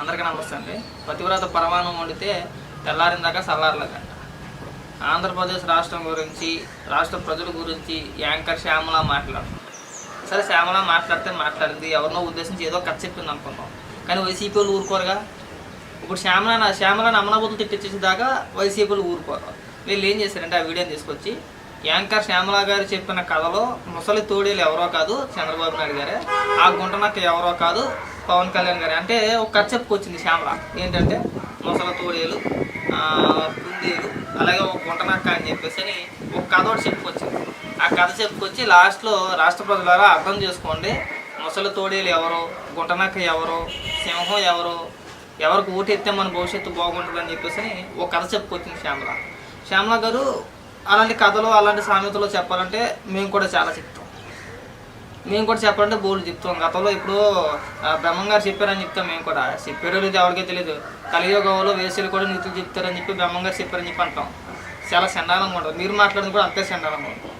అందరికీ నమస్తే అండి. పతివ్రత పరమాణం వండితే తెల్లారిందాక చల్లారలేదంట ఆంధ్రప్రదేశ్ రాష్ట్రం గురించి రాష్ట్ర ప్రజల గురించి యాంకర్ శ్యామల మాట్లాడుతుంది సరే శ్యామల మాట్లాడితే మాట్లాడింది ఎవరినో ఉద్దేశించి ఏదో కథ చెప్పింది అనుకుందాం. కానీ వైసీపీ వాళ్ళు ఊరుకోరుగా? ఇప్పుడు శ్యామల నా శ్యామల అమ్మనబుద్ధులు తిట్టించేదాకా వైసీపీలు ఊరుకోరు. వీళ్ళు ఏం చేశారంటే ఆ వీడియోని తీసుకొచ్చి యాంకర్ శ్యామల గారు చెప్పిన కథలో ముసలి తోడేలు ఎవరో కాదు చంద్రబాబు నాయుడు గారే ఆ గుంట నాకు ఎవరో కాదు పవన్ కళ్యాణ్ గారి. అంటే ఒక కథ చెప్పుకొచ్చింది శ్యామల. ఏంటంటే ముసలి తోడేలు కుందేలు అలాగే ఒక గుంటనక్క అని చెప్పేసి అని ఒక కథ ఒకటి చెప్పుకొచ్చింది. ఆ కథ చెప్పుకొచ్చి లాస్ట్లో రాష్ట్ర ప్రజలారా అర్థం చేసుకోండి ముసలి తోడేలు ఎవరు గుంటనక్క ఎవరు సింహం ఎవరు ఎవరికి ఓటు మన భవిష్యత్తు బాగుంటుంది అని చెప్పేసి అని ఒక కథ చెప్పుకొచ్చింది శ్యామల. శ్యామల గారు అలాంటి కథలు అలాంటి సామెతలు చెప్పాలంటే మేము కూడా చాలా చెప్తాం. మేము కూడా చెప్పాలంటే బోర్డు చెప్తాం. గతంలో ఇప్పుడు బ్రహ్మం గారు చెప్పారని చెప్తాం మేము కూడా. చెప్పారో లేదు ఎవరికీ తెలియదు. కలియుగంలో వేసులు కూడా నీతులు చెప్తారని చెప్పి బ్రహ్మం గారు చెప్పారని చెప్పి అంటాం. చాలా చండాలంగా ఉంటుంది. మీరు మాట్లాడింది కూడా అంతే చండాలంగా ఉంటుంది.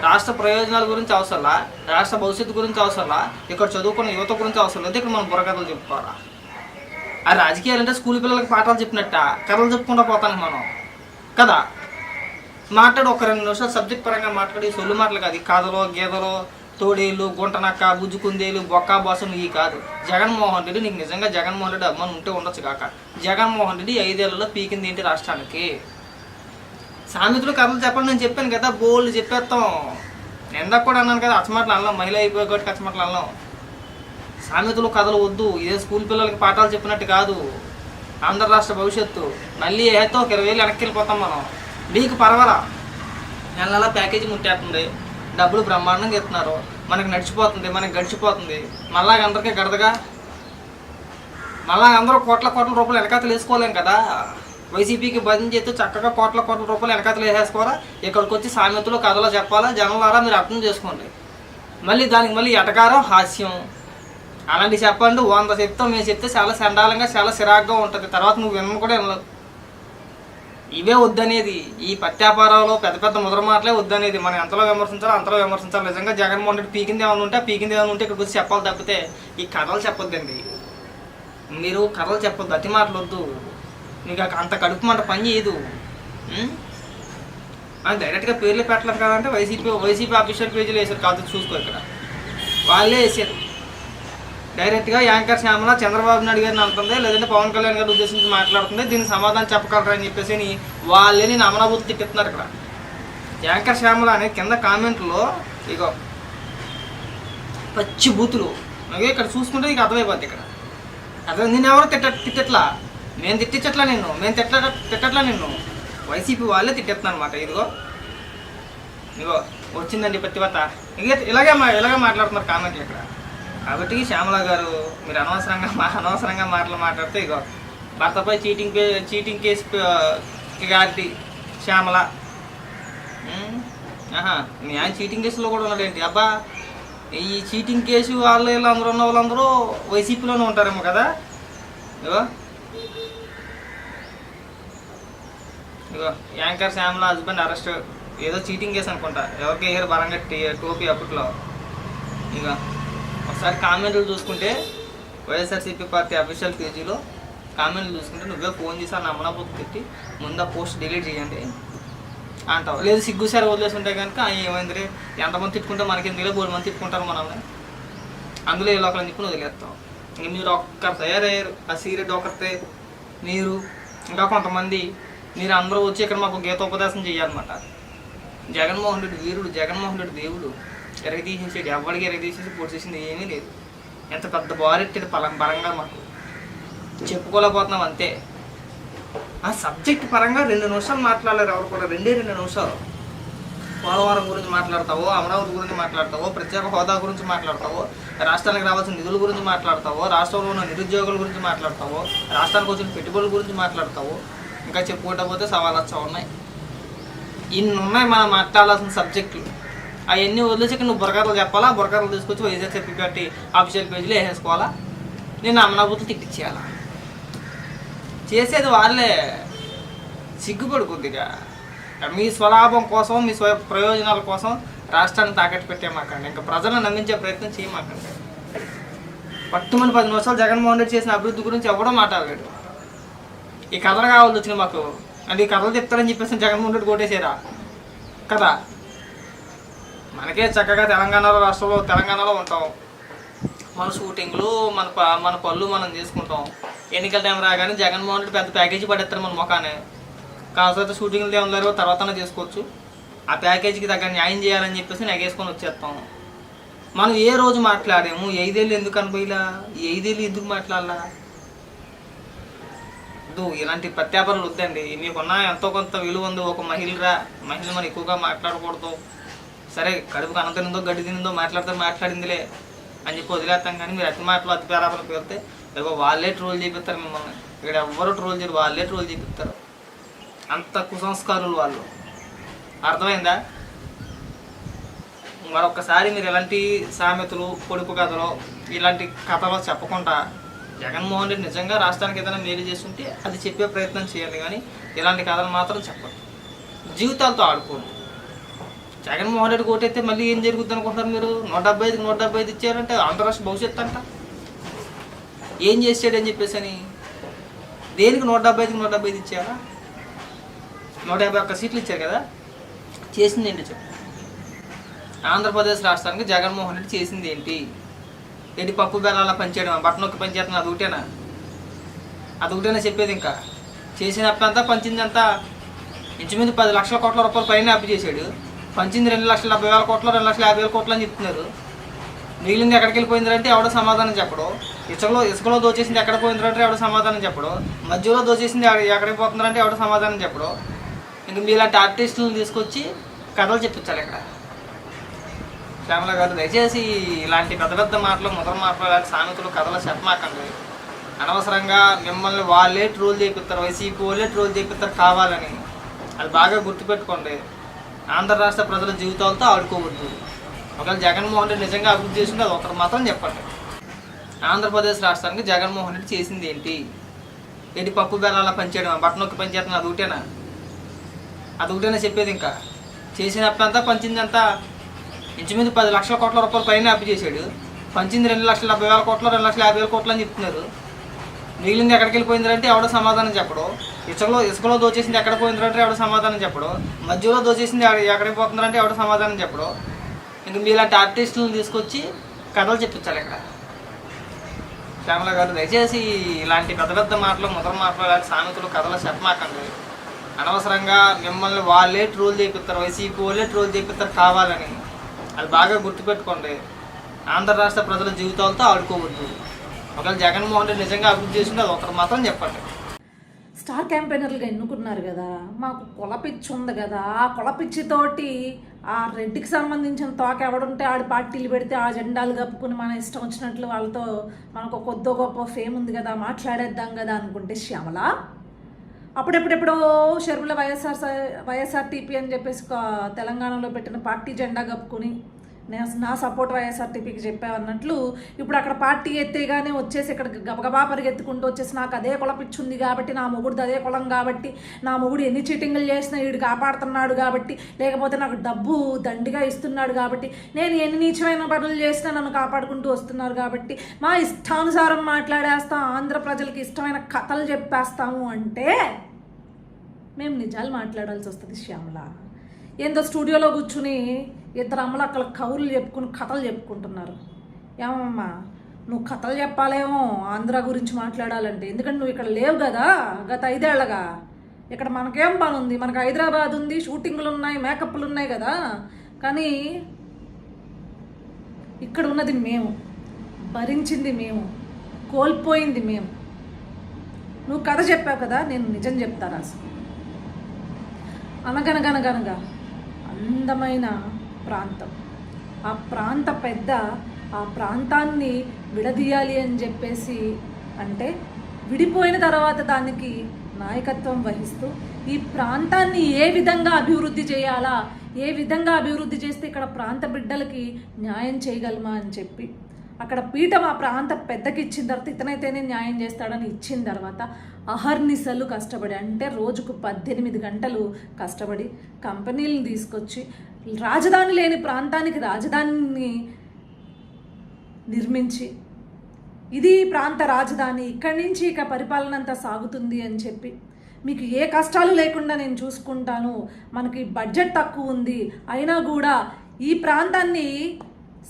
రాష్ట్ర ప్రయోజనాల గురించి అవసరంలా రాష్ట్ర భవిష్యత్తు గురించి అవసరంలా ఇక్కడ చదువుకున్న యువత గురించి అవసరం లేదు ఇక్కడ మనం బుర్రకథలు చెప్పుకోవాలా? ఆ రాజకీయాలు అంటే స్కూల్ పిల్లలకి పాఠాలు చెప్పినట్ట? కథలు చెప్పుకుంటూ పోతాను మనం. కదా? మాట్లాడు ఒక రెండు నిమిషాలు. సబ్జెక్ట్ పరంగా మాట్లాడి. సొల్లు మాటలు కాదు. కథలో గీతలో తోడేళ్ళు గుంటనక్క బుజ్జుకుందేలు బొక్కా బాసం ఇవి కాదు. జగన్మోహన్ రెడ్డి నీకు నిజంగా జగన్మోహన్ రెడ్డి అభిమానం ఉంటే ఉండొచ్చు కాక. జగన్మోహన్ రెడ్డి ఐదేళ్ళలో పీకింది ఏంటి రాష్ట్రానికి? సామెతలు కథలు చెప్పండి నేను చెప్పాను కదా బోల్డ్ చెప్పేస్తాం. ఎందాక కూడా అన్నాను కదా అచ్చమాటలు అన్నాం మహిళ అయిపోయి కాబట్టి అచ్చమాటలు అన్నాం సామెతలు కథలు వద్దు. ఇదే స్కూల్ పిల్లలకి పాఠాలు చెప్పినట్టు కాదు. ఆంధ్ర రాష్ట్ర భవిష్యత్తు. మళ్ళీ ఏతో ఒక ఇరవై వేలు వెనక్కి వెళ్ళిపోతాం మనం. నీకు పర్వాలా? నెల నెల ప్యాకేజీ ముట్టేస్తుంది డబ్బులు బ్రహ్మాండంగా ఇస్తున్నారు. మనకి నడిచిపోతుంది మనకి గడిచిపోతుంది. మళ్ళా అందరికీ గడదగా. మళ్ళా అందరూ కోట్ల కోట్ల రూపాయలు వెనకాతలు వేసుకోలేం కదా. వైసీపీకి బదిలీ చేస్తే చక్కగా కోట్ల కోట్ల రూపాయలు వెనకాతలు వేసేసుకోవాలా ఇక్కడికి వచ్చి సామెతలు కథలో చెప్పాలా? జనాలారా మీరు అర్థం చేసుకోండి. మళ్ళీ దానికి మళ్ళీ ఎటకారం? హాస్యం. అలాంటివి చెప్పండి. వంద చెప్తాం మేము చెప్తే చాలా చండాలంగా చాలా సిరాగ్గా ఉంటుంది. తర్వాత నువ్వు విన్న కూడా వినలేవు. ఇవే వద్దనేది. ఈ పత్యాపారాలు పెద్ద పెద్ద ముద్ర మాటలే వద్దనేది. మనం ఎంతలో విమర్శించాలో అంతలో విమర్శించాలి. నిజంగా జగన్మోహన్ రెడ్డి పీకింది ఏమైనా ఉంటే పీకింది ఏమైనా ఉంటే ఇక్కడికి వచ్చి చెప్పాలి తప్పితే ఈ కథలు చెప్పొద్దండి. మీరు కథలు చెప్పొద్దు. అతి మాటలు వద్దు. మీకు అంత కడుపు మంట పని చేయదు. అది అని డైరెక్ట్గా పేర్లు పెట్టలేదు కదంటే వైసీపీ వైసీపీ అఫీషియల్ పేజీలో వేసారు కాదు చూసుకో ఇక్కడ. వాళ్ళే వేసారు డైరెక్ట్గా యాంకర్ శ్యామల చంద్రబాబు నాయుడు గారిని అంటుంది లేదంటే పవన్ కళ్యాణ్ గారిని ఉద్దేశించి మాట్లాడుతుంది. దీనికి సమాధానం చెప్పగలరని అని చెప్పేసి అని వాళ్ళే నేను అమరాబుద్ధి తిట్టుతున్నారు ఇక్కడ. యాంకర్ శ్యామల అనే కింద కామెంట్లో ఇగో పచ్చి బూతులు. అలాగే ఇక్కడ చూసుకుంటే నీకు అర్థమైపోద్ది ఇక్కడ. అర్థం నేను ఎవరు తిట్ట తిట్టట్లా? నేను తిట్టించట్లా నిన్ను? మేము తిట్ట తిట్టట్లా నిన్ను? వైసీపీ వాళ్ళే తిట్టేస్తున్నాను అనమాట ఇదిగో. ఇదిగో. వచ్చిందండి ప్రతిభత. ఇక ఇలాగే మా ఇలాగే మాట్లాడుతున్నారు కామెంట్లు ఇక్కడ. కాబట్టి శ్యామల గారు మీరు అనవసరంగా మా అనవసరంగా మాటలు మాట్లాడితే ఇగో భర్తపై చీటింగ్ చీటింగ్ కేసు గారి శ్యామల. ఆహా మీ ఆయన చీటింగ్ కేసులో కూడా ఉన్నాడేంటి అబ్బా ఈ చీటింగ్ కేసు వాళ్ళు వీళ్ళు అందరూ ఉన్న వాళ్ళందరూ వైసీపీలోనే ఉంటారేమో కదా? ఇగో. ఇగో యాంకర్ శ్యామల హస్బెండ్ అరెస్ట్ ఏదో చీటింగ్ కేసు అనుకుంటా. ఎవరికి వేయరు బరంగా టీ- టోపీ అప్పట్లో. ఇగో. ఒకసారి కామెంట్లు చూసుకుంటే వైఎస్ఆర్సీపీ పార్టీ అఫీషియల్ పేజీలో కామెంట్లు చూసుకుంటే నువ్వే ఫోన్ చేసి అని అమ్మనపోతు పెట్టి ముందు పోస్ట్ డిలీట్ చేయండి అంటావు. లేదు సిగ్గుసారి వదిలేసి ఉంటే కనుక ఏమైంది రే ఎంతమంది తిట్టుకుంటే మనకి ఎందుకు మూడు మంది తిట్టుకుంటారు మనల్ని. అందులో ఇలా ఒకరిని చెప్పి వదిలేస్తాం ఇంక మీరు ఒక్కరు తయారయ్యారు. ఆ సీరియడ్ ఒకరితే మీరు ఇంకా కొంతమంది మీరు అందరూ వచ్చి ఇక్కడ మాకు గీతోపదేశం చేయాలన్నమాట. జగన్మోహన్ రెడ్డి వీరుడు జగన్మోహన్ రెడ్డి దేవుడు. ఎరగ తీసేసాడు ఎవరికి ఎరగ తీసేసి పొడి చేసింది ఏమీ లేదు. ఎంత పెద్ద బారెట్టాడు పలం పరంగా మాకు. చెప్పుకోలేకపోతున్నాం అంతే. ఆ సబ్జెక్ట్ పరంగా రెండు నిమిషాలు మాట్లాడలేరు ఎవరు కూడా. రెండే రెండు నిమిషాలు. పోలవరం గురించి మాట్లాడతావో అమరావతి గురించి మాట్లాడతావో ప్రత్యేక హోదా గురించి మాట్లాడతావో రాష్ట్రానికి రావాల్సిన నిధుల గురించి మాట్లాడతావో రాష్ట్రంలో ఉన్న నిరుద్యోగుల గురించి మాట్లాడతావో రాష్ట్రానికి వచ్చిన పెట్టుబడుల గురించి మాట్లాడతావో ఇంకా చెప్పుకుంటా పోతే వచ్చా ఉన్నాయి. ఇన్ని ఉన్నాయి మనం మాట్లాడాల్సిన సబ్జెక్టులు. అవన్నీ వదిలేసి నువ్వు బురకారులు చెప్పాలా? బురకారులు తీసుకొచ్చి వైజాగ్ పార్టీ ఆఫీషియల్ పేజీలో వేసేసుకోవాలా? నేను అమనాభూతులు తిట్టించేయాలా చేసేది వాళ్ళే. సిగ్గుపడు కొద్దిగా మీ స్వలాభం కోసం మీ స్వ ప్రయోజనాల కోసం రాష్ట్రాన్ని తాకట్టు పెట్టేమాకండి ఇంకా ప్రజలను నమ్మించే ప్రయత్నం చేయమాకండి. పట్టుమని పది నిమిషాలు జగన్మోహన్ రెడ్డి చేసిన అభివృద్ధి గురించి ఎవడో మాట్లాడలేడు ఈ కథలు కావాల్సి వచ్చినాయి మాకు. అంటే ఈ కథలు చెప్తారని చెప్పేసి జగన్మోహన్ రెడ్డి కొట్టేసారా కదా? మనకే చక్కగా తెలంగాణలో రాష్ట్రంలో తెలంగాణలో ఉంటాం. మన షూటింగ్లు మన ప- మన పనులు మనం చేసుకుంటాం. ఎన్నికల టైం రాగానే జగన్మోహన్ రెడ్డి పెద్ద ప్యాకేజీ పడేస్తారు మన ముఖానే కాకపోతే షూటింగ్లు ఏం లేరు తర్వాత చేసుకోవచ్చు. ఆ ప్యాకేజీకి తగ్గ న్యాయం చేయాలని చెప్పేసి నెగేసుకొని వచ్చేస్తాం. మనం ఏ రోజు మాట్లాడాము? ఐదేళ్ళు ఎందుకు అనుభవిలా ఐదేళ్ళు ఎందుకు మాట్లాడాలా? వద్దు ఇలాంటి ప్రత్యాపనలు వద్దండి. మీకున్న ఎంతో కొంత విలువ ఉంది. ఒక మహిళరా మహిళ మనం ఎక్కువగా మాట్లాడకూడదు. సరే కడుపుకు అన్నం తినిందో గడ్డి తినిందో మాట్లాడితే మాట్లాడిందిలే అని చెప్పి వదిలేస్తాం కానీ మీరు అతి మాటలు అతి పేరాపలకు పెడితే ఇదిగో వాళ్ళే ట్రోల్ చేపిస్తారు మిమ్మల్ని. ఇక్కడ ఎవ్వరు ట్రోల్ చేయరు వాళ్ళే ట్రోల్ చేపిస్తారు. అంత కుసంస్కారులు వాళ్ళు. అర్థమైందా? మరొకసారి మీరు ఎలాంటి సామెతలు పొడుపు కథలు ఇలాంటి కథలు చెప్పకుండా జగన్మోహన్ రెడ్డి నిజంగా రాష్ట్రానికి ఏదైనా మేలు చేస్తుంటే అది చెప్పే ప్రయత్నం చేయండి కానీ ఇలాంటి కథలు మాత్రం చెప్పదు జీవితాలతో ఆడుకోండి జగన్మోహన్ రెడ్డి ఓటైతే మళ్ళీ ఏం జరుగుద్ది అనుకుంటున్నారు మీరు? నూట డెబ్బై ఐదుకి నూట డెబ్బై ఐదు ఇచ్చారంటే ఆంధ్రరాష్ట్ర భవిష్యత్తు అంట. ఏం చేసాడు అని చెప్పేసి అని దేనికి నూట డెబ్బై ఐదుకి నూట డెబ్బై ఐదు ఇచ్చారా? నూట యాభై ఒక్క సీట్లు ఇచ్చారు కదా? చేసింది ఏంటి చెప్పు? ఆంధ్రప్రదేశ్ రాష్ట్రానికి జగన్మోహన్ రెడ్డి చేసింది ఏంటి? ఏంటి పప్పు బెల్లాల పనిచేయడం బట్టన నొక్కి పనిచేస్తున్నా అది ఒకటేనా? అది ఒకటేనా చెప్పేది ఇంకా? చేసిన అప్పంతా పంచిందంతా ఇంచుమించు పది లక్షల కోట్ల రూపాయలు పైన అప్పు చేశాడు. పంచింది రెండు లక్షల డెబ్బై వేల కోట్లు రెండు లక్షల యాభై వేల కోట్లు అని చెప్తున్నారు. మిగిలింది ఎక్కడికి వెళ్ళిపోయిందంటే ఎవడో సమాధానం చెప్పడు. ఇసుకలో ఇసుకలో దోచేసింది ఎక్కడ పోయిందంటే ఎవడో సమాధానం చెప్పడు. మధ్యలో దోచేసింది ఎక్కడికి పోతుందంటే ఎవడో సమాధానం చెప్పడు. ఇంక మీలాంటి ఆర్టిస్టులను తీసుకొచ్చి కథలు చెప్పించాలి ఇక్కడ. శ్యామల గారు దయచేసి ఇలాంటి పెద్ద పెద్ద మాటలు ముద్ర మాటలు ఇలాంటి సామెతలు కథలు చెప్పమాకండి. అనవసరంగా మిమ్మల్ని వాళ్ళే ట్రోల్ చేపిస్తారు వైసీపీ వాళ్ళే ట్రోల్ చేపిస్తారు కావాలని. అది బాగా గుర్తుపెట్టుకోండి. ఆంధ్ర రాష్ట్ర ప్రజల జీవితాలతో ఆడుకోవద్దు. ఒకవేళ జగన్మోహన్ రెడ్డి నిజంగా అభివృద్ధి చేసింది అది ఒకటి మాత్రం చెప్పండి. ఆంధ్రప్రదేశ్ రాష్ట్రానికి జగన్మోహన్ రెడ్డి చేసింది ఏంటి? ఏంటి పప్పు బెల్లాల పనిచేయడం బట్టన్ నొక్కి పనిచేస్తున్నా అది ఒకటేనా? అది ఒకటేనా చెప్పేది ఇంకా? చేసిన అప్పంతా పంచిందంతా ఇంచుమించు పది లక్షల కోట్ల రూపాయలు పైన అప్పు చేశాడు. పంచింది రెండు లక్షల డెబ్బై వేల కోట్లు రెండు లక్షల యాభై వేల కోట్లు అని చెప్తున్నారు. మిగిలింది ఎక్కడికి వెళ్ళిపోయిందంటే ఎవడో సమాధానం చెప్పడు. ఇసుకలో ఇసుకలో దోచేసింది ఎక్కడ పోయిందంటే ఎవడో సమాధానం చెప్పడు. మధ్యలో దోచేసింది ఎక్కడికి పోతుందంటే ఎవడో సమాధానం చెప్పడు. ఇంక మీలాంటి ఆర్టిస్టులను తీసుకొచ్చి కథలు చెప్పించాలి ఇక్కడ. శ్యామల గారు దయచేసి ఇలాంటి పెద్ద పెద్ద మాటలు ముద్ర మాటలు ఇలాంటి సామెతలు కథలు చెప్పమాకండి. అనవసరంగా మిమ్మల్ని వాళ్ళే ట్రోల్ చేపిస్తారు వైసీపీ వాళ్ళే ట్రోల్ చేపిస్తారు కావాలని. అది బాగా గుర్తుపెట్టుకోండి. ఆంధ్ర రాష్ట్ర ప్రజల జీవితాలతో ఆడుకోవద్దు. ఒకవేళ జగన్మోహన్ రెడ్డి నిజంగా అభివృద్ధి చేసింది అది ఒకటి మాత్రం చెప్పండి. స్టార్ క్యాంపెయినర్లుగా ఎన్నుకున్నారు కదా మాకు కులపిచ్చి ఉంది కదా ఆ కులపిచ్చితోటి ఆ రెడ్డికి సంబంధించిన తోక ఎవడుంటే ఆడి పార్టీలు పెడితే ఆ జెండాలు కప్పుకుని మన ఇష్టం వచ్చినట్లు వాళ్ళతో మనకు కొద్దో గొప్ప ఫేమ్ ఉంది కదా మాట్లాడేద్దాం కదా అనుకుంటే శ్యామల? అప్పుడెప్పుడెప్పుడో షర్మిల వైఎస్ఆర్ వైఎస్ఆర్టీపీ అని చెప్పేసి తెలంగాణలో పెట్టిన పార్టీ జెండా కప్పుకుని నేను నా సపోర్ట్ వైఎస్ఆర్టీపీకి చెప్పావన్నట్లు ఇప్పుడు అక్కడ పార్టీ ఎత్తేగానే వచ్చేసి ఇక్కడ గబగబా పరిగెత్తుకుంటూ వచ్చేసి నాకు అదే కులపిచ్చుంది కాబట్టి నా మొగుడు అదే కులం కాబట్టి నా మొగుడు ఎన్ని చీటింగులు చేసినా వీడు కాపాడుతున్నాడు కాబట్టి లేకపోతే నాకు డబ్బు దండిగా ఇస్తున్నాడు కాబట్టి నేను ఎన్ని నీచమైన పనులు చేసినా నన్ను కాపాడుకుంటూ వస్తున్నారు కాబట్టి మా ఇష్టానుసారం మాట్లాడేస్తాం ఆంధ్ర ప్రజలకి ఇష్టమైన కథలు చెప్పేస్తాము అంటే మేము నిజాలు మాట్లాడాల్సి వస్తుంది శ్యామల. ఏందో స్టూడియోలో కూర్చుని ఇద్దరు అమ్మలు అక్కడ కవులు చెప్పుకుని కథలు చెప్పుకుంటున్నారు. ఏమమ్మా నువ్వు కథలు చెప్పాలేమో ఆంధ్ర గురించి మాట్లాడాలంటే. ఎందుకంటే నువ్వు ఇక్కడ లేవు కదా గత ఐదేళ్ళగా. ఇక్కడ మనకేం పని ఉంది మనకు హైదరాబాద్ ఉంది షూటింగ్లు ఉన్నాయి మేకప్లు ఉన్నాయి కదా. కానీ ఇక్కడ ఉన్నది మేము. భరించింది మేము. కోల్పోయింది మేము. నువ్వు కథ చెప్పావు కదా నేను నిజం చెప్తా రాసు. అనగనగనగనగా అందమైన ప్రాంతం. ఆ ప్రాంత పెద్ద ఆ ప్రాంతాన్ని విడదీయాలి అని చెప్పేసి అంటే విడిపోయిన తర్వాత దానికి నాయకత్వం వహిస్తూ ఈ ప్రాంతాన్ని ఏ విధంగా అభివృద్ధి చేయాలా ఏ విధంగా అభివృద్ధి చేస్తే ఇక్కడ ప్రాంత బిడ్డలకి న్యాయం చేయగలమా అని చెప్పి అక్కడ పీఠం ఆ ప్రాంత పెద్దకి ఇచ్చిన తర్వాత ఇతనైతేనే న్యాయం చేస్తాడని ఇచ్చిన తర్వాత అహర్నిశలు కష్టపడి అంటే రోజుకు పద్దెనిమిది గంటలు కష్టపడి కంపెనీలను తీసుకొచ్చి రాజధాని లేని ప్రాంతానికి రాజధానిని నిర్మించి ఇది ఈ ప్రాంత రాజధాని ఇక్కడి నుంచి ఇక పరిపాలన అంతా సాగుతుంది అని చెప్పి మీకు ఏ కష్టాలు లేకుండా నేను చూసుకుంటాను. మనకి బడ్జెట్ తక్కువ ఉంది. అయినా కూడా ఈ ప్రాంతాన్ని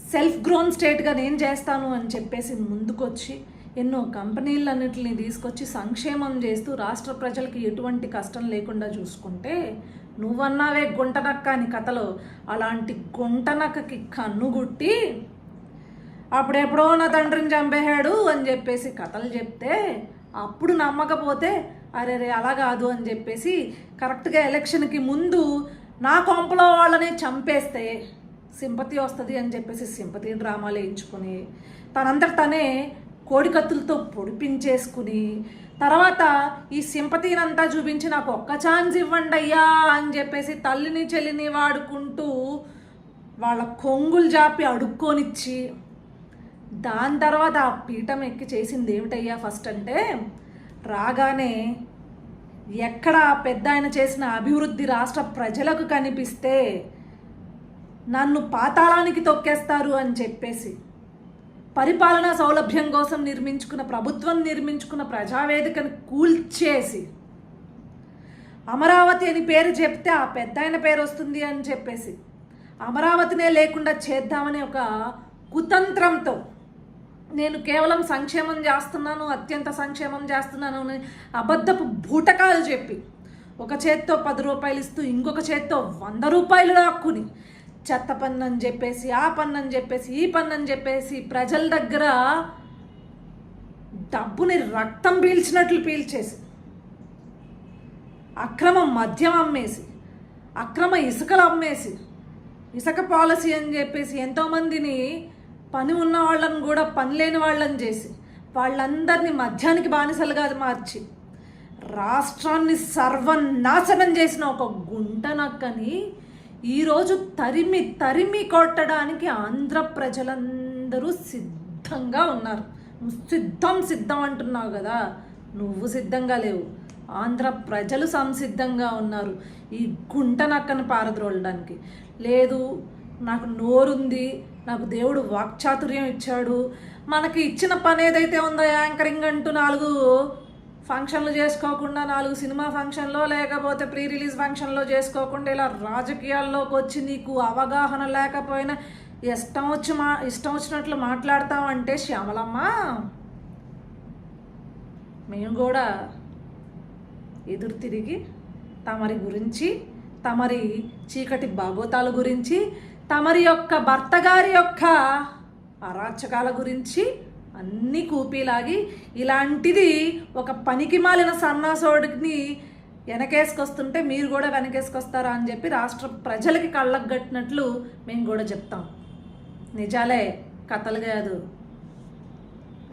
సెల్ఫ్ గ్రోన్ స్టేట్గా నేను చేస్తాను అని చెప్పేసి ముందుకొచ్చి ఎన్నో కంపెనీలన్నింటిని తీసుకొచ్చి సంక్షేమం చేస్తూ రాష్ట్ర ప్రజలకి ఎటువంటి కష్టం లేకుండా చూసుకుంటే నువ్వన్నావే గుంటనక్క అని కథలో అలాంటి గుంటనక్కకి కన్నుగుట్టి అప్పుడెప్పుడో నా తండ్రిని చంపేశాడు అని చెప్పేసి కథలు చెప్తే అప్పుడు నమ్మకపోతే అరే రే అలా కాదు అని చెప్పేసి కరెక్ట్గా ఎలక్షన్కి ముందు నా కొంపలో వాళ్ళని చంపేస్తే సింపతి వస్తుంది అని చెప్పేసి సింపతి డ్రామాలు వేయించుకొని తనంతట తనే కోడికత్తులతో పొడిపించేసుకుని తర్వాత ఈ సింపతినంతా చూపించి నాకు ఒక్క ఛాన్స్ ఇవ్వండి అయ్యా అని చెప్పేసి తల్లిని చెల్లిని వాడుకుంటూ వాళ్ళ కొంగులు జాపి అడుక్కొనిచ్చి దాని తర్వాత ఆ పీఠం ఎక్కి చేసింది ఏమిటయ్యా ఫస్ట్ అంటే రాగానే ఎక్కడ పెద్ద ఆయన చేసిన అభివృద్ధి రాష్ట్ర ప్రజలకు కనిపిస్తే నన్ను పాతాళానికి తొక్కేస్తారు అని చెప్పేసి పరిపాలనా సౌలభ్యం కోసం నిర్మించుకున్న ప్రభుత్వం నిర్మించుకున్న ప్రజావేదికను కూల్చేసి అమరావతి అని పేరు చెప్తే ఆ పెద్ద ఆయన పేరు వస్తుంది అని చెప్పేసి అమరావతినే లేకుండా చేద్దామని ఒక కుతంత్రంతో నేను కేవలం సంక్షేమం చేస్తున్నాను అత్యంత సంక్షేమం చేస్తున్నాను అని అబద్ధపు బూటకాలు చెప్పి ఒక చేత్తో పది రూపాయలు ఇస్తూ ఇంకొక చేత్తో వంద రూపాయలు లాక్కుని చెత్త పన్ను అని చెప్పేసి ఆ పన్ను అని చెప్పేసి ఈ పన్ను అని చెప్పేసి ప్రజల దగ్గర డబ్బుని రక్తం పీల్చినట్లు పీల్చేసి అక్రమ మద్యం అమ్మేసి అక్రమ ఇసుకలు అమ్మేసి ఇసుక పాలసీ అని చెప్పేసి ఎంతోమందిని పని ఉన్న వాళ్ళని కూడా పని లేని వాళ్ళని చేసి వాళ్ళందరినీ మద్యానికి బానిసలుగా మార్చి రాష్ట్రాన్ని సర్వనాశనం చేసిన ఒక గుంట నక్కని ఈరోజు తరిమి తరిమి కొట్టడానికి ఆంధ్ర ప్రజలందరూ సిద్ధంగా ఉన్నారు. సిద్ధం సిద్ధం అంటున్నావు కదా. నువ్వు సిద్ధంగా లేవు. ఆంధ్ర ప్రజలు సంసిద్ధంగా ఉన్నారు. ఈ గుంట నక్కను పారద్రోలడానికి. లేదు నాకు నోరుంది నాకు దేవుడు వాక్చాతుర్యం ఇచ్చాడు. మనకి ఇచ్చిన పని ఏదైతే ఉందో యాంకరింగ్ అంటూ నాలుగు ఫంక్షన్లు చేసుకోకుండా నాలుగు సినిమా ఫంక్షన్లో లేకపోతే ప్రీ రిలీజ్ ఫంక్షన్లో చేసుకోకుండా ఇలా రాజకీయాల్లోకి వచ్చి నీకు అవగాహన లేకపోయినా ఇష్టం వచ్చి మా ఇష్టం వచ్చినట్లు మాట్లాడతామంటే శ్యామలమ్మ. మేము కూడా ఎదురు తిరిగి తమరి గురించి తమరి చీకటి భాగోతాల గురించి తమరి యొక్క భర్త గారి యొక్క అరాచకాల గురించి అన్నీ కూపీలాగి ఇలాంటిది ఒక పనికి మాలిన సన్నాసోడిని వెనకేసుకొస్తుంటే మీరు కూడా వెనకేసుకొస్తారా అని చెప్పి రాష్ట్ర ప్రజలకి కళ్ళకు కట్టినట్లు మేము కూడా చెప్తాం. నిజాలే కథలు కాదు.